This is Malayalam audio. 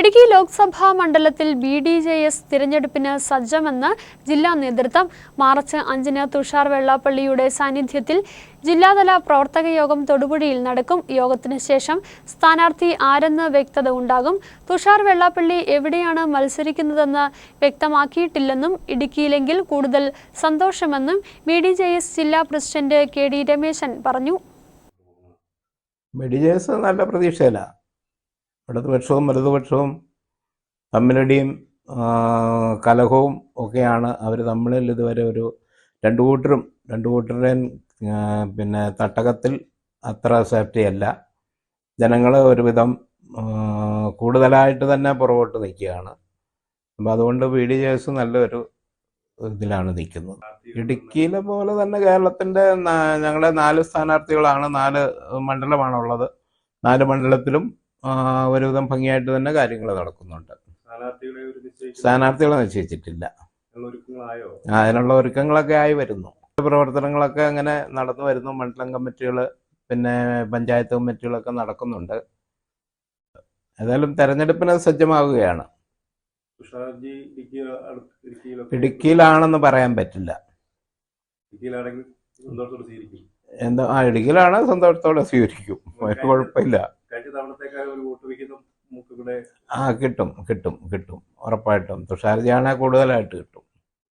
ഇടുക്കി ലോക്സഭാ മണ്ഡലത്തിൽ ബി ഡി ജെ എസ് തിരഞ്ഞെടുപ്പിന് സജ്ജമെന്ന് ജില്ലാ നേതൃത്വം. മാർച്ച് അഞ്ചിന് തുഷാർ വെള്ളാപ്പള്ളിയുടെ സാന്നിധ്യത്തിൽ ജില്ലാതല പ്രവർത്തക യോഗം തൊടുപുഴയിൽ നടക്കും. യോഗത്തിന് ശേഷം സ്ഥാനാർത്ഥി ആരെന്ന് വ്യക്തത ഉണ്ടാകും. തുഷാർ വെള്ളാപ്പള്ളി എവിടെയാണ് മത്സരിക്കുന്നതെന്ന് വ്യക്തമാക്കിയിട്ടില്ലെന്നും ഇടുക്കിയിലെങ്കിൽ കൂടുതൽ സന്തോഷമെന്നും ബി ഡി ജെ എസ് ജില്ലാ പ്രസിഡന്റ് കെ ഡി രമേശൻ പറഞ്ഞു. നല്ല ഇടതുപക്ഷവും വലതുപക്ഷവും തമ്മിലടിയും കലഹവും ഒക്കെയാണ് അവർ തമ്മിൽ ഇതുവരെ ഒരു രണ്ടു കൂട്ടരും രണ്ടു കൂട്ടരുടെയും പിന്നെ തട്ടകത്തിൽ അത്ര സേഫ്റ്റി അല്ല. ജനങ്ങൾ ഒരുവിധം കൂടുതലായിട്ട് തന്നെ പുറകോട്ട് നിൽക്കുകയാണ്. അപ്പോൾ അതുകൊണ്ട് ബി ഡി ജെ എസ് നല്ലൊരു ഇതിലാണ് നിൽക്കുന്നത്. ഇടുക്കിയിലെ പോലെ തന്നെ കേരളത്തിന്റെ ഞങ്ങളുടെ നാല് സ്ഥാനാർത്ഥികളാണ് നാല് മണ്ഡലമാണുള്ളത്. നാല് മണ്ഡലത്തിലും ഒരുവിധം ഭംഗിയായിട്ട് തന്നെ കാര്യങ്ങൾ നടക്കുന്നുണ്ട്. സ്ഥാനാർത്ഥികളെ നിശ്ചയിച്ചിട്ടില്ല. അതിനുള്ള ഒരുക്കങ്ങളൊക്കെ ആയി വരുന്നു. പ്രവർത്തനങ്ങളൊക്കെ അങ്ങനെ നടന്നു വരുന്നു. മണ്ഡലം കമ്മിറ്റികൾ പിന്നെ പഞ്ചായത്ത് കമ്മിറ്റികളൊക്കെ നടക്കുന്നുണ്ട്. ഏതായാലും തെരഞ്ഞെടുപ്പിന് സജ്ജമാകുകയാണ്. ഇടുക്കിയിലാണെന്ന് പറയാൻ പറ്റില്ല. എന്തോ ആ ഇടുക്കിയിലാണ് സന്തോഷത്തോടെ സ്വീകരിക്കും. ഒരു കുഴപ്പമില്ല. വോട്ട് ആ കിട്ടും കിട്ടും കിട്ടും. ഉറപ്പായിട്ടും. തുഷാർജിയാണ് കൂടുതലായിട്ട് കിട്ടും.